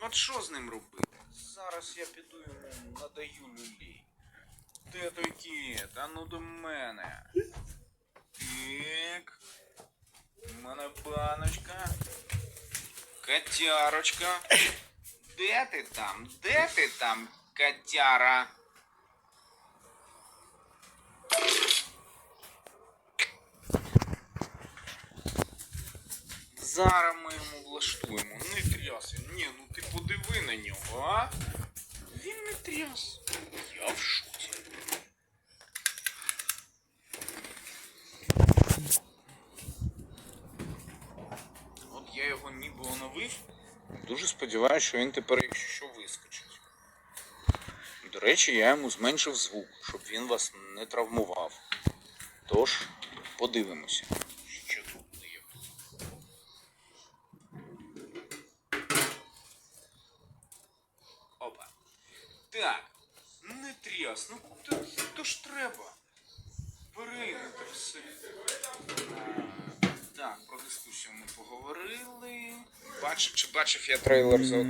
от що з ним робити? Зараз я піду йому надаю люлей. Де той кіт? А ну до мене. Так. У мене баночка. Котярочка. Де ти там? Де ти там, котяра? Зараз ми йому влаштуємо. Не тряс він. Ні, ну подиви на нього, а? Він не тряс. Я в шоці. От я його ніби оновив. Дуже сподіваюся, що він тепер, якщо що, вискочить. До речі, я йому зменшив звук, щоб він вас не травмував. Тож, подивимося, Так. Не тряс. Ну то, то ж треба. Бери, все. Так, про дискусію ми поговорили. Бачив, чи бачив я трейлер за